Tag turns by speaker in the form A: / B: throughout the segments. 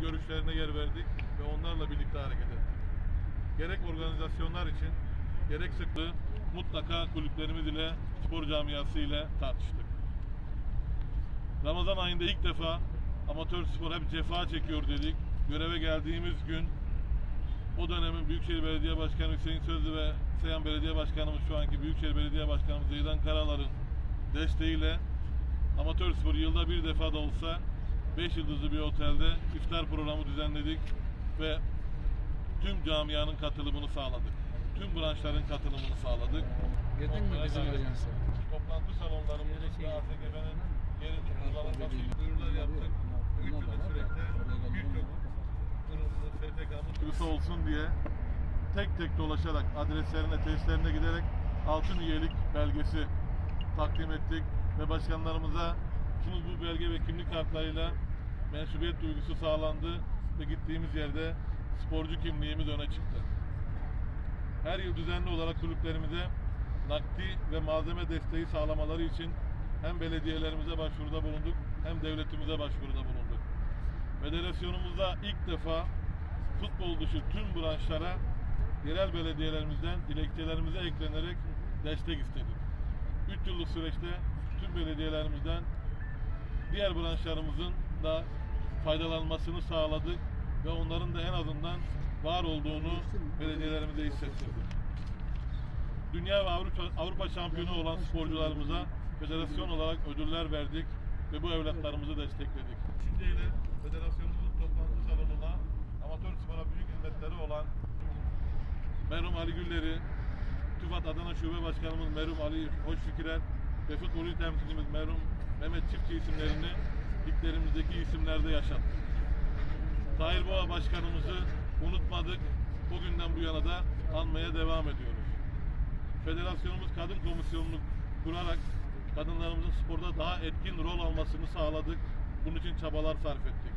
A: görüşlerine yer verdik ve onlarla birlikte hareket ettik. Gerek organizasyonlar için, gerek sıklığı mutlaka kulüplerimiz ile, spor camiası ile tartıştık. Ramazan ayında ilk defa amatör spor hep cefa çekiyor dedik. Göreve geldiğimiz gün o dönemin Büyükşehir Belediye Başkanı Hüseyin Sözlü ve Seyhan Belediye Başkanımız şu anki Büyükşehir Belediye Başkanımız Zeydan Karalar'ın desteğiyle amatör spor yılda bir defa da olsa 5 yıldızlı bir otelde iftar programı düzenledik ve tüm camianın katılımını sağladık. Tüm branşların katılımını sağladık.
B: Girdin mi bizim ajansa?
A: Toplantı salonlarımızda ASGB'nin yerini kullanılması için duyurular yaptık. 3 yıllık süreçte birçok kurumumuz, STK'mız kırısı olsun diye tek tek dolaşarak adreslerine, tesislerine giderek altın üyelik belgesi takdim ettik ve başkanlarımıza sunuz bu belge ve kimlik kartlarıyla mensubiyet duygusu sağlandı ve gittiğimiz yerde sporcu kimliğimiz öne çıktı. Her yıl düzenli olarak kulüplerimize nakdi ve malzeme desteği sağlamaları için hem belediyelerimize başvuruda bulunduk hem devletimize başvuruda bulunduk. Federasyonumuzda ilk defa futbol dışı tüm branşlara yerel belediyelerimizden dilekçelerimize eklenerek destek istedik. 3 yıllık süreçte tüm belediyelerimizden diğer branşlarımızın da faydalanmasını sağladık ve onların da en azından var olduğunu belediyelerimize hissettirdik. Dünya ve Avrupa, Avrupa şampiyonu olan sporcularımıza federasyon olarak ödüller verdik ve bu evlatlarımızı destekledik. İle federasyonumuzun toplantı salonuna amatör spora büyük hizmetleri olan merhum Ali Güller'i, TÜFAD Adana Şube Başkanımız merhum Ali Hoşfikirler ve futbolu temsilcimiz merhum Mehmet Çiftçi isimlerini liglerimizdeki isimlerde yaşattık. Tahir Boğa Başkanımızı unutmadık. Bugünden bu yana da anmaya devam ediyoruz. Federasyonumuz kadın komisyonunu kurarak kadınlarımızın sporda daha etkin rol almasını sağladık. Bunun için çabalar sarf ettik.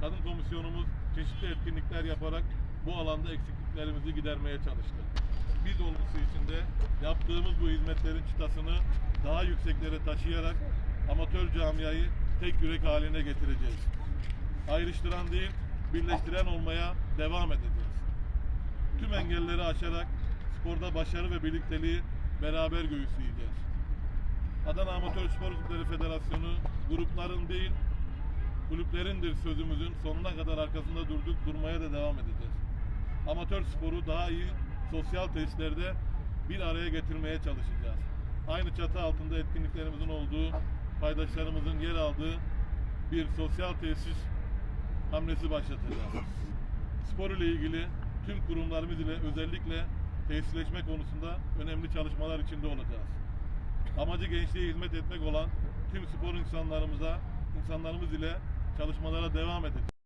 A: Kadın komisyonumuz çeşitli etkinlikler yaparak bu alanda eksikliklerimizi gidermeye çalıştı. Biz olgusu içinde yaptığımız bu hizmetlerin çıtasını daha yükseklere taşıyarak amatör camiayı tek yürek haline getireceğiz. Ayrıştıran değil, birleştiren olmaya devam edeceğiz. Tüm engelleri aşarak sporda başarı ve birlikteliği beraber göğüsleyeceğiz. Adana Amatör Spor Kulüpleri Federasyonu grupların değil, kulüplerindir sözümüzün sonuna kadar arkasında durduk, durmaya da devam edeceğiz. Amatör sporu daha iyi sosyal tesislerde bir araya getirmeye çalışacağız. Aynı çatı altında etkinliklerimizin olduğu, paydaşlarımızın yer aldığı bir sosyal tesis hamlesi başlatacağız. Spor ile ilgili tüm kurumlarımız ile özellikle tesisleşme konusunda önemli çalışmalar içinde olacağız. Amacı gençliğe hizmet etmek olan tüm spor insanlarımıza, insanlarımız ile çalışmalara devam edeceğiz.